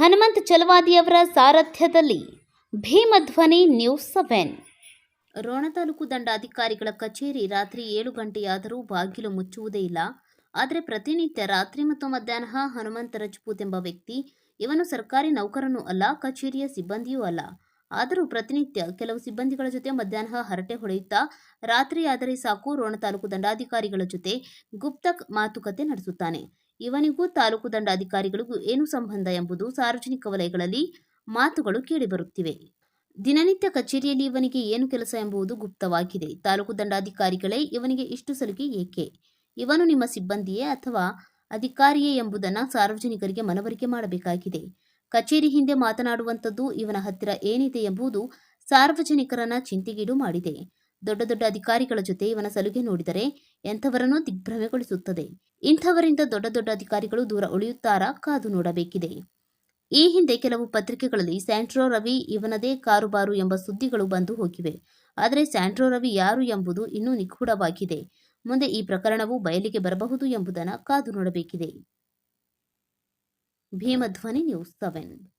ಹನುಮಂತ್ ಚಲವಾದಿಯವರ ಸಾರಥ್ಯದಲ್ಲಿ Bhimadhwani news seven. Ron taluk ದಂಡಾಧಿಕಾರಿಗಳ ಕಚೇರಿ ರಾತ್ರಿ ಏಳು ಗಂಟೆಯಾದರೂ ಬಾಗಿಲು ಮುಚ್ಚುವುದೇ ಇಲ್ಲ. ಆದರೆ ಪ್ರತಿನಿತ್ಯ ರಾತ್ರಿ ಮತ್ತು ಮಧ್ಯಾಹ್ನ ಹನುಮಂತ ರಜಪೂತ್ ಎಂಬ ವ್ಯಕ್ತಿ ಇವನು ಸರ್ಕಾರಿ ನೌಕರನೂ ಅಲ್ಲ, ಕಚೇರಿಯ ಸಿಬ್ಬಂದಿಯೂ ಅಲ್ಲ. ಆದರೂ ಪ್ರತಿನಿತ್ಯ ಕೆಲವು ಸಿಬ್ಬಂದಿಗಳ ಜೊತೆ ಮಧ್ಯಾಹ್ನ ಹರಟೆ ಹೊಡೆಯುತ್ತಾ ರಾತ್ರಿಯಾದರೆ ಸಾಕು ರೋಣ ತಾಲೂಕು ದಂಡಾಧಿಕಾರಿಗಳ ಜೊತೆ ಗುಪ್ತ ಮಾತುಕತೆ ನಡೆಸುತ್ತಾನೆ. ಇವನಿಗೂ ತಾಲೂಕು ದಂಡಾಧಿಕಾರಿಗಳಿಗೂ ಏನು ಸಂಬಂಧ ಎಂಬುದು ಸಾರ್ವಜನಿಕ ವಲಯಗಳಲ್ಲಿ ಮಾತುಗಳು ಕೇಳಿಬರುತ್ತಿವೆ. ದಿನನಿತ್ಯ ಕಚೇರಿಯಲ್ಲಿ ಇವನಿಗೆ ಏನು ಕೆಲಸ ಎಂಬುದು ಗುಪ್ತವಾಗಿದೆ. ತಾಲೂಕು ದಂಡಾಧಿಕಾರಿಗಳೇ ಇವನಿಗೆ ಇಷ್ಟು ಸಲಿಗೆ ಏಕೆ? ಇವನು ನಿಮ್ಮ ಸಿಬ್ಬಂದಿಯೇ ಅಥವಾ ಅಧಿಕಾರಿಯೇ ಎಂಬುದನ್ನು ಸಾರ್ವಜನಿಕರಿಗೆ ಮನವರಿಕೆ ಮಾಡಬೇಕಾಗಿದೆ. ಕಚೇರಿ ಹಿಂದೆ ಮಾತನಾಡುವಂಥದ್ದು ಇವನ ಹತ್ತಿರ ಏನಿದೆ ಎಂಬುದು ಸಾರ್ವಜನಿಕರನ್ನ ಚಿಂತೆಗೀಡು ಮಾಡಿದೆ. ದೊಡ್ಡ ದೊಡ್ಡ ಅಧಿಕಾರಿಗಳ ಜೊತೆ ಇವನ ಸಲುಗೆ ನೋಡಿದರೆ ಎಂಥವರನ್ನೂ ದಿಗ್ಭ್ರಮೆಗೊಳಿಸುತ್ತದೆ. ಇಂಥವರಿಂದ ದೊಡ್ಡ ದೊಡ್ಡ ಅಧಿಕಾರಿಗಳು ದೂರ ಉಳಿಯುತ್ತಾರಾ ಕಾದು ನೋಡಬೇಕಿದೆ. ಈ ಹಿಂದೆ ಕೆಲವು ಪತ್ರಿಕೆಗಳಲ್ಲಿ ಸ್ಯಾಂಟ್ರೋ ರವಿ ಇವನದೇ ಕಾರುಬಾರು ಎಂಬ ಸುದ್ದಿಗಳು ಬಂದು ಹೋಗಿವೆ. ಆದರೆ ಸ್ಯಾಂಟ್ರೋ ರವಿ ಯಾರು ಎಂಬುದು ಇನ್ನೂ ನಿಗೂಢವಾಗಿದೆ. ಮುಂದೆ ಈ ಪ್ರಕರಣವು ಬಯಲಿಗೆ ಬರಬಹುದು ಎಂಬುದನ್ನು ಕಾದು ನೋಡಬೇಕಿದೆ. Bhimadhwani news seven.